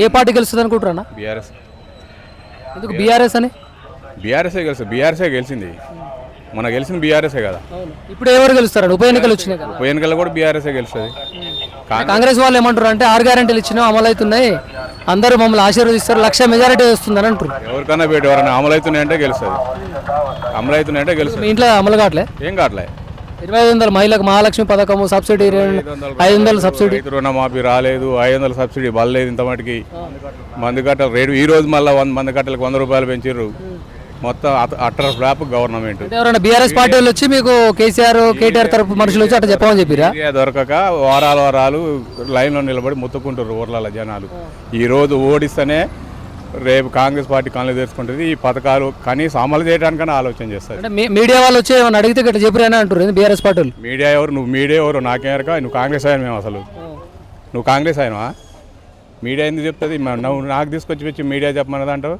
ఏ party గెలుస్తుంది అనుకుంటారా BRS. ఎందుకు బీఆర్ఎస్ అని? బీఆర్ఎస్ఏ గెలిచి బీఆర్ఎస్ఏ గెలిచింది? మన గెలిచింది బీఆర్ఎస్ఏ కదా. ఇప్పుడు ఎవరు గెలుస్తారండి ఉప ఎన్నికలు వచ్చినాయి కదా. ఉప ఎన్నికల్లో కూడా బీఆర్ఎస్ఏ గెలుస్తుంది. కాంగ్రెస్ వాళ్ళు ఏమంటారు అంటే ఆరు గ్యారెంటీలు ఇచ్చినా అమలు అవుతున్నాయి. అందరూ మమ్మల్ని ఆశీర్వదిస్తారు లక్ష మెజారిటీ వస్తుందని అంటారు ఎవరికన్నా పెట్టి ఎవరైనా అమలు అవుతున్నాయంటే గెలుస్తుంది. అమలు అవుతున్నాయంటే మీ గెలుస్తుంది. ఇంట్లో అమలు కావట్లే? ఏం కావట్లే? ఇరవై ఐదు వందల మహిళలకు మహాలక్ష్మి పథకము సబ్సిడీ ఐదు వందల సబ్సిడీ. రైతు రుణమాఫీ రాలేదు ఐదు వందల సబ్సిడీ బలలేదు ఇంత మటుకి. మందు కట్టలు రేటు ఈ రోజు మళ్ళీ వంద మంది కట్టలకు వంద రూపాయలు పెంచారు మొత్తం అట- అట్టర్ ఫ్లాప్ గవర్నమెంట్. ఎవరైనా బీఆర్ఎస్ పార్టీ వాళ్ళు వచ్చి మీకు కేసీఆర్ కేటీఆర్ తరపు మనుషులు వచ్చి అట్లా చెప్పమని చెప్పిరా? దొరకక వారాలు వారాలు లైన్లో నిలబడి ముత్తుకుంటారు ఊర్లలో జనాలు. ఈ రోజు ఓడిస్తేనే రేపు కాంగ్రెస్ పార్టీ కళ్ళు తెరుచుకుంటుంది. ఈ పథకాలు కనీసం అమలు చేయడానికైనా ఆలోచన చేస్తారు. మీడియా వాళ్ళు వచ్చి ఏమైనా అడిగితే గట్రా చెప్పిరా అంటారు బీఆర్ఎస్ పార్టీ మీడియా ఎవరు? నువ్వు మీడియా ఎవరు? నాకేం ఎరక? నువ్వు కాంగ్రెస్ ఆయన మేము అసలు. నువ్వు కాంగ్రెస్ ఆయనవా? మీడియా ఎందుకు చెప్తుంది? నువ్వు నాకు తీసుకొచ్చి వచ్చి మీడియా చెప్పమన్నది అంటావు?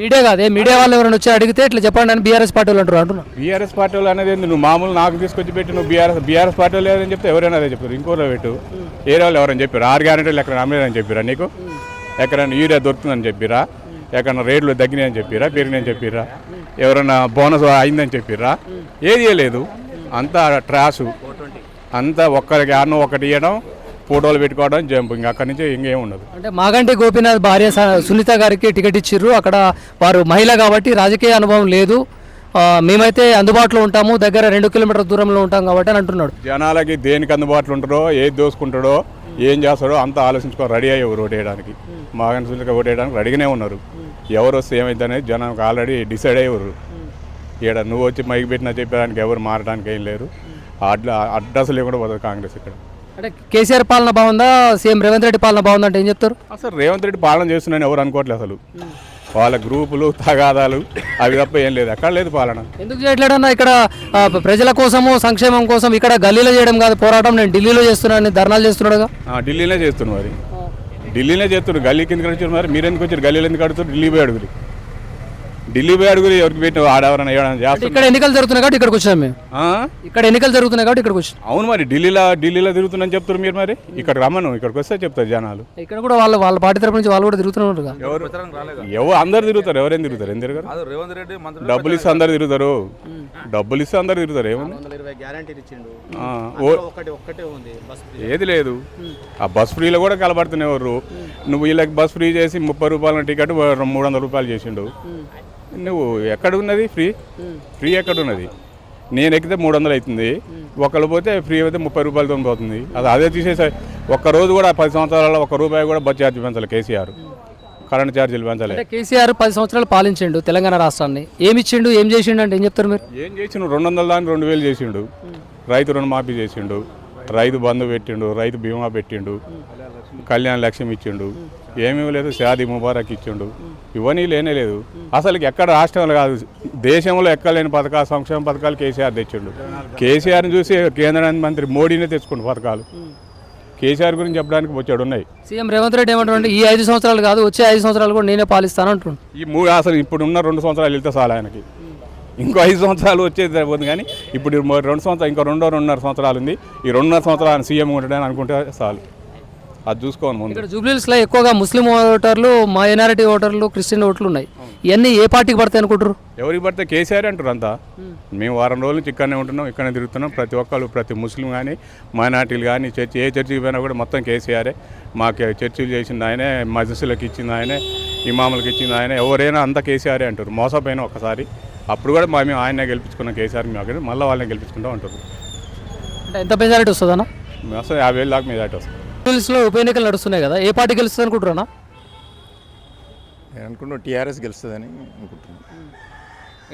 మీడియా కాదే. మీడియా వాళ్ళు ఎవరైనా వచ్చి అడిగితే ఇట్లా చెప్పండి అని బీఆర్ఎస్ పార్టీ వాళ్ళు అంటారు అంటున్నా. బీఆర్ఎస్ పార్టీ వాళ్ళు అనేది? నువ్వు మామూలు నాకు తీసుకొచ్చి పెట్టి నువ్వు బీఆర్ఎస్ బీఆర్ఎస్ పార్టీ వాళ్ళు ఏదని చెప్తే ఎవరైనా అదే చెప్తారు. ఇంకోలో పెట్టు ఏ వాళ్ళు ఎవరైనా చెప్పారు? ఆరు గ్యారెంటీలు ఎక్కడ అమ్మలేదని చెప్పిరా నీకు? ఎక్కడైనా యూరియా దొరుకుతుందని చెప్పిరా? ఎక్కడన్నా రేట్లు తగ్గినాయని చెప్పిరా? పెరిగినాయని చెప్పిరా? ఎవరైనా బోనస్ అయిందని చెప్పిరా? ఏది లేదు అంతా ట్రాషు అంతా ఒక్కరికి అన్నం ఒకటి ఇవ్వడం ఫోటోలు పెట్టుకోవడం జంప్. ఇంకా అక్కడి నుంచి ఇంకేం ఉండదు. అంటే మాగంటి గోపీనాథ్ భార్య సునీత గారికి టికెట్ ఇచ్చిర్రు. అక్కడ వారు మహిళ కాబట్టి రాజకీయ అనుభవం లేదు. మేమైతే అందుబాటులో ఉంటాము. దగ్గర రెండు కిలోమీటర్ల దూరంలో ఉంటాం కాబట్టి అని అంటున్నాడు. జనాలకి దేనికి అందుబాటులో ఉంటాడో ఏది దోసుకుంటాడో ఏం చేస్తాడో అంతా ఆలోచించుకో రెడీ అయ్యి ఓటు వేయడానికి మాగన్ సునీత ఓటు వేయడానికి రెడీగానే ఉన్నారు. ఎవరు వస్తే ఏమైంది అనేది జనానికి ఆల్రెడీ డిసైడ్ అయ్యేవారు ఇక్కడ నువ్వు వచ్చి మైకి పెట్టినా చెప్పడానికి ఎవరు మారడానికి ఏం లేరు. అడ్ల అడ్రస్ లేకుండా పోతుంది కాంగ్రెస్ ఇక్కడ. అంటే కేసీఆర్ పాలన బాగుందా? సీఎం రేవంత్ రెడ్డి పాలన బాగుందా అంటే ఏం చెప్తారు? అసలు రేవంత్ రెడ్డి పాలన చేస్తున్నాయని ఎవరు అనుకోవట్లేదు అసలు. వాళ్ళ గ్రూపులు తగాదాలు అవి తప్ప ఏం లేదు. ఎక్కడ లేదు పాలన. ఎందుకు చేయట్లేడన్నా ఇక్కడ ఆ, ప్రజల కోసము సంక్షేమం కోసం ఇక్కడ గల్లీలో చేయడం కాదు పోరాటం నేను ఢిల్లీలో చేస్తున్నాను ధర్నాలు చేస్తున్నాడుగా ఆ, ఢిల్లీనే చేస్తున్నారు మరి. ఢిల్లీనే చేస్తున్నారు. గల్లీ వచ్చారు మరి. మీరు ఎందుకు వచ్చారు? గల్లీలో ఎందుకు అడుగుతారు ఢిల్లీ పోయి అడుగురు. ఢిల్లీ పోయి అడుగురు ఎవరికి పెట్టిన ఆడెవరైనా ఇక్కడ ఎన్నికలు జరుగుతున్నాయి కాబట్టి ఇక్కడికి వచ్చినాం మేము. ఆ? ఇక్కడ ఎన్నికలు జరుగుతున్నాయి కాబట్టి ఇక్కడికి వచ్చినాం అవును మరి ఢిల్లీలో ఢిల్లీలో తిరుగుతుందని చెప్తారు మీరు మరి? ఇక్కడ రమ్మను ఇక్కడికి వస్తే చెప్తారు జనాలు. ఇక్కడ కూడా వాళ్ళ వాళ్ళ పార్టీ తరపు నుంచి వాళ్ళు కూడా తిరుగుతున్నారు ఎవరు? ఎవరు? అందరు తిరుగుతారు. ఎవరేం తిరుగుతారు? ఏం తిరగరు? అది రేవంత్ రెడ్డి మంత్రి డబ్బులు ఇస్తే అందరు తిరుగుతారు. డబ్బులు ఇస్తే అందరు తిరుగుతారు. ఏముంది? బస్ ఏది లేదు. ఆ బస్ ఫ్రీలో కూడా కలబడుతున్నారు నువ్వు వీళ్ళకి బస్ ఫ్రీ చేసి ముప్పై రూపాయల టికెట్ మూడు వందల రూపాయలు చేసిండు. నువ్వు ఎక్కడ ఉన్నది ఫ్రీ ఫ్రీ ఎక్కడ ఉన్నది నేను ఎక్కితే మూడు వందలు అవుతుంది. ఒకళ్ళు పోతే ఫ్రీ అయితే ముప్పై రూపాయలతో పోతుంది. అది అదే తీసేసా ఒక్క రోజు కూడా పది సంవత్సరాలలో ఒక్క రూపాయి కూడా బస్ ఛార్జ్ పెంచాలి కేసీఆర్. కరెంట్ ఛార్జీలు పెంచలే. అంటే కేసీఆర్ పది సంవత్సరాలు పాలించిండు తెలంగాణ రాష్ట్రాన్ని. ఏమి ఇచ్చిండు? ఏం చేసిండు అంటే ఏం చెప్తారు మీరు? ఏం చేసిండు? రెండు వందల దాన్ని రెండు వేలు చేసిండు. రైతు రుణమాఫీ చేసిండు. రైతు బంధు పెట్టిండు. రైతు బీమా పెట్టిండు. కళ్యాణ లక్ష్యం ఇచ్చిండు. ఏమీ లేదు షాది ముబారక్ ఇచ్చిండు. ఇవన్నీ లేనే లేదు. అసలు ఎక్కడ రాష్ట్రంలో కాదు దేశంలో ఎక్కలేని పథకాలు సంక్షేమ పథకాలు కేసీఆర్ తెచ్చిండు. కేసీఆర్ని చూసి కేంద్ర మంత్రి మోడీనే తెచ్చుకుండు పథకాలు. కేసీఆర్ గురించి చెప్పడానికి వచ్చాడు ఉన్నాయి. సీఎం రేవంత్ రెడ్డి ఏమంటారు ఈ ఐదు సంవత్సరాలు కాదు వచ్చే ఐదు సంవత్సరాలు కూడా నేనే పాలిస్తాను అంటుండు. ఈ మూడు అసలు ఇప్పుడు ఉన్న రెండు సంవత్సరాలు వెళ్తే చాలు ఆయనకి. ఇంకో ఐదు సంవత్సరాలు వచ్చేది సరిపోతుంది కానీ ఇప్పుడు రెండు సంవత్సరాలు ఇంకో రెండో రెండున్నర సంవత్సరాలు ఉంది. ఈ రెండున్నర సంవత్సరాలు ఆయన సీఎం ఉంటాడని అనుకుంటే చాలు. అది చూసుకోవాలి ముందు. ఇక్కడ జూబ్లీహిల్స్లో ఎక్కువగా ముస్లిం ఓటర్లు మైనారిటీ ఓటర్లు క్రిస్టియన్ ఓట్లు ఉన్నాయి. ఇవన్నీ ఏ పార్టీకి పడతాయి అనుకుంటారు ఎవరికి పడితే కేసీఆర్ అంటారు అంతా. మేము వారం రోజుల నుంచి ఇక్కడనే ఉంటున్నాం ఇక్కడనే తిరుగుతున్నాం. ప్రతి ఒక్కళ్ళు ప్రతి ముస్లిం కానీ మైనార్టీలు కానీ చర్చి ఏ చర్చికి పోయినా కూడా మొత్తం కేసీఆరే. మాకు చర్చిలు చేసింది ఆయనే మజస్సులకు ఇచ్చింది ఆయనే ఇమాములకు ఇచ్చింది ఆయనే. ఎవరైనా అంతా కేసీఆరే అంటారు. మోసపోయినా ఒకసారి. అప్పుడు కూడా మా మేము ఆయనే గెలిపించుకున్నాం కేసీఆర్ మేము అక్కడ మళ్ళీ వాళ్ళని గెలిపించుకుంటాం అంటారు. అంటే ఎంత మెజారిటీ వస్తుందన్నా? అసలు యాభై వేలు దాకా మీద దాటి జూబ్లీహిల్స్లో ఉప ఎన్నికలు నడుస్తున్నాయి కదా ఏ పార్టీ గెలుస్తుంది అనుకుంటారా నేను అనుకున్నా టీఆర్ఎస్ గెలుస్తుందని అనుకుంటున్నాను.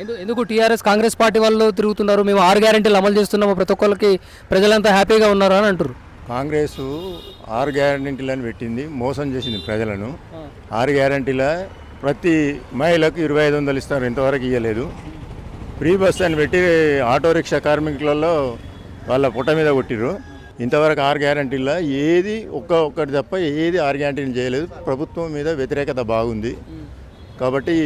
ఎందుకు ఎందుకు టీఆర్ఎస్ కాంగ్రెస్ పార్టీ వాళ్ళు తిరుగుతున్నారు? మేము ఆరు గ్యారెంటీలు అమలు చేస్తున్నాము ప్రతి ఒక్కరికి ప్రజలంతా హ్యాపీగా ఉన్నారు అని అంటారు కాంగ్రెస్ ఆరు గ్యారంటీలని పెట్టింది మోసం చేసింది ప్రజలను. ఆరు గ్యారంటీల ప్రతి మహిళకు ఇరవై ఐదు వందలు ఇస్తారు ఇంతవరకు ఇవ్వలేదు ఫ్రీ బస్ అని పెట్టి ఆటో రిక్షా కార్మికులలో వాళ్ళ పుట్ట మీద కొట్టిర్రు. ఇంతవరకు ఆరు గ్యారంటీల ఏది ఒక్క ఒక్కటి తప్ప ఏది ఆరు గ్యారంటీలు చేయలేదు. ప్రభుత్వం మీద వ్యతిరేకత బాగుంది. కాబట్టి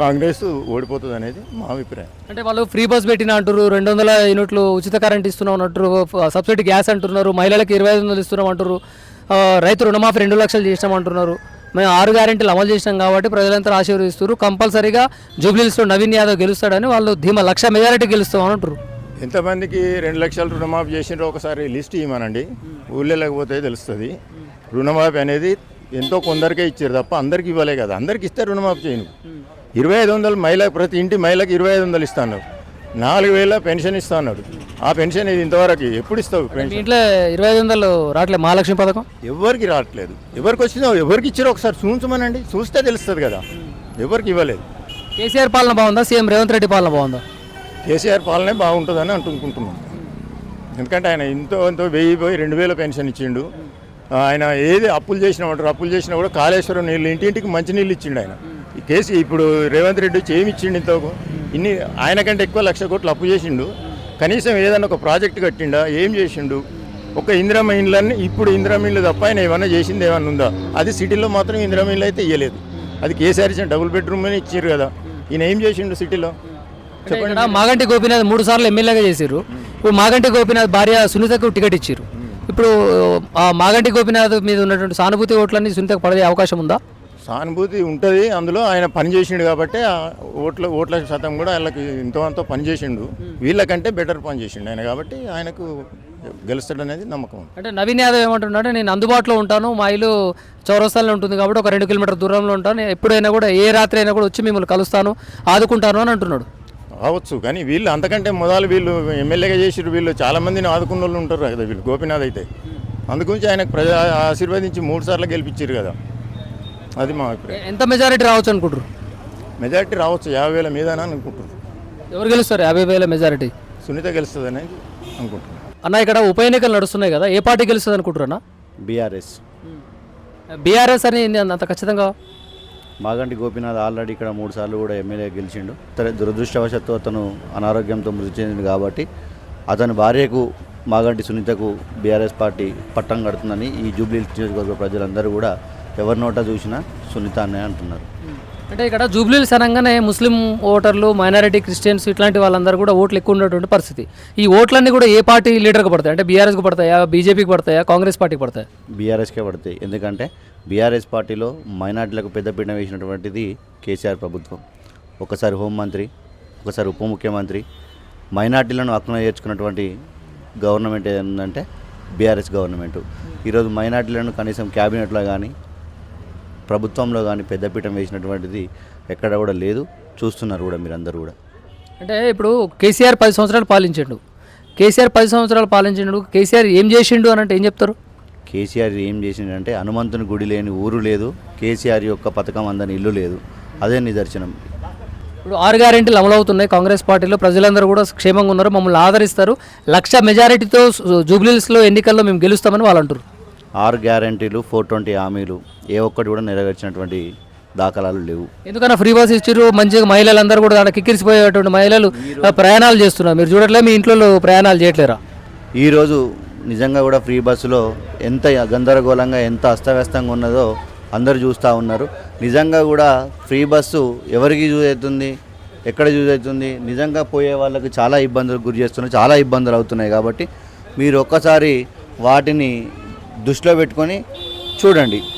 కాంగ్రెస్ ఓడిపోతుంది అనేది మా అభిప్రాయం. అంటే వాళ్ళు ఫ్రీ బస్ పెట్టిన అంటారు రెండు వందల యూనిట్లు ఉచిత కరెంట్ ఇస్తున్నాం అంటారు సబ్సిడీ గ్యాస్ అంటున్నారు మహిళలకు ఇరవై ఐదు వందలు ఇస్తున్నాం అంటారు రైతు రుణమాఫీ రెండు లక్షలు చేసినాం అంటున్నారు. మేము ఆరు గ్యారెంటీలు అమలు చేసినాం కాబట్టి ప్రజలంతా ఆశీర్వదిస్తారు కంపల్సరీగా జూబ్లీస్లో నవీన్ యాదవ్ గెలుస్తాడని వాళ్ళు ధీమా లక్ష మెజారిటీ గెలుస్తాం అంటారు ఎంతమందికి రెండు లక్షలు రుణమాఫీ చేసిండ్రో ఒకసారి లిస్ట్ ఇవ్వమనండి ఊళ్ళో లేకపోతే తెలుస్తుంది. రుణమాఫీ అనేది ఎంతో కొందరికే ఇచ్చారు తప్ప అందరికి ఇవ్వలే కదా. అందరికి ఇస్తే రుణమాఫీ చేయను. ఇరవై ఐదు వందలు మహిళ ప్రతి ఇంటి మహిళకి ఇరవై ఐదు వందలు ఇస్తాను నాలుగు వేల పెన్షన్ ఇస్తా అన్నాడు ఆ పెన్షన్ ఇది ఇంతవరకు ఎప్పుడు ఇస్తావు ఇంట్లో ఇరవై ఐదు వందలు రావట్లేదు మహాలక్ష్మి పథకం? ఎవరికి రావట్లేదు. ఎవరికి వచ్చిందో ఎవరికి ఇచ్చారో ఒకసారి చూంచమనండి చూస్తే తెలుస్తుంది కదా. ఎవరికి ఇవ్వలేదు. కేసీఆర్ పాలన బాగుందా? సీఎం రేవంత్ రెడ్డి పాలన బాగుందా? కేసీఆర్ పాలనే బాగుంటుందని అంటుకుంటున్నాం ఎందుకంటే ఆయన ఇంతో ఎంతో వెయ్యి పోయి రెండు వేల పెన్షన్ ఇచ్చిండు. ఆయన ఏది అప్పులు చేసినా అప్పులు చేసినా కూడా కాళేశ్వరం నీళ్ళు ఇంటింటికి మంచి నీళ్ళు ఇచ్చిండు ఆయన. ఈ కేసీ ఇప్పుడు రేవంత్ రెడ్డి వచ్చి ఏమి ఇచ్చిండు ఇంత ఇన్ని ఆయన కంటే ఎక్కువ లక్ష కోట్లు అప్పు చేసిండు. కనీసం ఏదైనా ఒక ప్రాజెక్ట్ కట్టిండా ఏం చేసిండు? ఒక ఇందిరమ్మ ఇండ్లన్నీ ఇప్పుడు ఇందిరమ్మ ఇండ్లు తప్ప ఆయన ఏమన్నా చేసింది ఏమన్నా ఉందా? అది సిటీలో మాత్రం ఇందిరమ్మ ఇండ్లు అయితే ఇవ్వలేదు అది కేసీఆర్ ఇచ్చిన డబుల్ బెడ్రూమ్ అని ఇచ్చారు కదా. ఈయన ఏం చేసిండు సిటీలో? ఇక్కడ మాగంటి గోపీనాథ్ మూడు సార్లు ఎమ్మెల్యేగా చేసిర్రు. ఇప్పుడు మాగంటి గోపీనాథ్ భార్య సునీతకు టికెట్ ఇచ్చారు ఇప్పుడు ఆ మాగంటి గోపీనాథ్ మీద ఉన్నటువంటి సానుభూతి ఓట్లన్నీ సునీతకు పడే అవకాశం ఉందా? సానుభూతి ఉంటుంది. అందులో ఆయన పని చేసిండు కాబట్టి ఓట్ల ఓట్ల శాతం కూడా వాళ్ళకి ఎంతో అంతో పని చేసిండు. వీళ్ళకంటే బెటర్ పని చేసిండు ఆయన కాబట్టి ఆయనకు గెలుస్తాడనేది నమ్మకం ఉంది. అంటే నవీన్ యాదవ్ ఏమంటున్నాడు నేను అందుబాటులో ఉంటాను. మా ఇల్లు చౌరస్తాలో ఉంటుంది కాబట్టి ఒక రెండు కిలోమీటర్ దూరంలో ఉంటాను. ఎప్పుడైనా కూడా ఏ రాత్రి అయినా కూడా వచ్చి మిమ్మల్ని కలుస్తాను ఆదుకుంటాను అని అంటున్నాడు. రావచ్చు కానీ వీళ్ళు అంతకంటే మొదలు వీళ్ళు ఎమ్మెల్యేగా చేసిరు వీళ్ళు చాలా మందిని ఆదుకున్న వాళ్ళు ఉంటారు కదా వీళ్ళు గోపీనాథ్ అయితే. అందుగురించి ఆయనకు ప్రజా ఆశీర్వదించి మూడు సార్లు గెలిపించారు కదా. అది మా అభిప్రాయం. ఎంత మెజారిటీ రావచ్చు అనుకుంటారు మెజార్టీ రావచ్చు. యాభై వేల మీద అనుకుంటున్నారు ఎవరు గెలుస్తారు? యాభై వేల మెజారిటీ. సునీత గెలుస్తుందని అనుకుంటున్నాను అన్న ఇక్కడ ఉప ఎన్నికలు నడుస్తున్నాయి కదా ఏ పార్టీ గెలుస్తుంది అనుకుంటారన్నా బీఆర్ఎస్. బీఆర్ఎస్ అని అంత ఖచ్చితంగా మాగంటి గోపీనాథ్ ఆల్రెడీ ఇక్కడ మూడు సార్లు కూడా ఎమ్మెల్యే గెలిచిండు. సరే దురదృష్టవశాత్తు అతను అనారోగ్యంతో మృతి చెందింది కాబట్టి అతని భార్యకు మాగంటి సునీతకు బీఆర్ఎస్ పార్టీ పట్టం కడుతుందని ఈ జూబ్లీ నియోజకవర్గ ప్రజలందరూ కూడా ఎవరి నోట చూసినా సునీత అనే అంటున్నారు. అంటే ఇక్కడ జూబ్లీస్ అనగానే ముస్లిం ఓటర్లు మైనారిటీ క్రిస్టియన్స్ ఇట్లాంటి వాళ్ళందరూ కూడా ఓట్లు ఎక్కువ ఉన్నటువంటి పరిస్థితి. ఈ ఓట్లన్నీ కూడా ఏ పార్టీ లీడర్కి పడతాయి? అంటే బీఆర్ఎస్కి పడతాయా బీజేపీకి పడతాయా కాంగ్రెస్ పార్టీకి పడతాయా? బీఆర్ఎస్కే పడతాయి. ఎందుకంటే బీఆర్ఎస్ పార్టీలో మైనార్టీలకు పెద్దపీట వేసినటువంటిది కేసీఆర్ ప్రభుత్వం. ఒకసారి హోంమంత్రి ఒకసారి ఉప ముఖ్యమంత్రి మైనార్టీలను హక్కున చేర్చుకున్నటువంటి గవర్నమెంట్ ఏంటంటే బీఆర్ఎస్ గవర్నమెంట్. ఈరోజు మైనార్టీలను కనీసం క్యాబినెట్లో కానీ ప్రభుత్వంలో కానీ పెద్దపీఠం వేసినటువంటిది ఎక్కడ కూడా లేదు. చూస్తున్నారు కూడా మీరందరూ కూడా. అంటే ఇప్పుడు కేసీఆర్ పది సంవత్సరాలు పాలించిండు. కేసీఆర్ పది సంవత్సరాలు పాలించిండు కేసీఆర్ ఏం చేసిండు అని అంటే ఏం చెప్తారు? కేసీఆర్ ఏం చేసిండంటే హనుమంతుని గుడి లేని ఊరు లేదు కేసీఆర్ యొక్క పథకం అందని ఇల్లు లేదు. అదే నిదర్శనం. ఇప్పుడు ఆరు గ్యారెంటీలు అమలు అవుతున్నాయి కాంగ్రెస్ పార్టీలో ప్రజలందరూ కూడా క్షేమంగా ఉన్నారు మమ్మల్ని ఆదరిస్తారు. లక్ష మెజారిటీతో జూబ్లీస్లో ఎన్నికల్లో మేము గెలుస్తామని వాళ్ళు అంటారు ఆరు గ్యారంటీలు ఫోర్ ట్వంటీ హామీలు ఏ ఒక్కటి కూడా నెరవేర్చినటువంటి దాఖలాలు లేవు. ఎందుకన్నా ఫ్రీ బస్ ఇచ్చారు మంచిగా మహిళలందరూ కూడా దాంట్లో కిక్కిరిసిపోయేటువంటి మహిళలు ప్రయాణాలు చేస్తున్నారు. మీరు చూడట్లే మీ ఇంట్లో ప్రయాణాలు చేయట్లేరా? ఈరోజు నిజంగా కూడా ఫ్రీ బస్సులో ఎంత గందరగోళంగా ఎంత అస్తవ్యస్తంగా ఉన్నదో అందరూ చూస్తూ ఉన్నారు. నిజంగా కూడా ఫ్రీ బస్సు ఎవరికి యూజ్ అవుతుంది ఎక్కడ యూజ్ అవుతుంది? నిజంగా పోయే వాళ్ళకి చాలా ఇబ్బందులు గురి చేస్తున్నాయి చాలా ఇబ్బందులు అవుతున్నాయి కాబట్టి మీరు ఒక్కసారి వాటిని దృష్టిలో పెట్టుకొని చూడండి.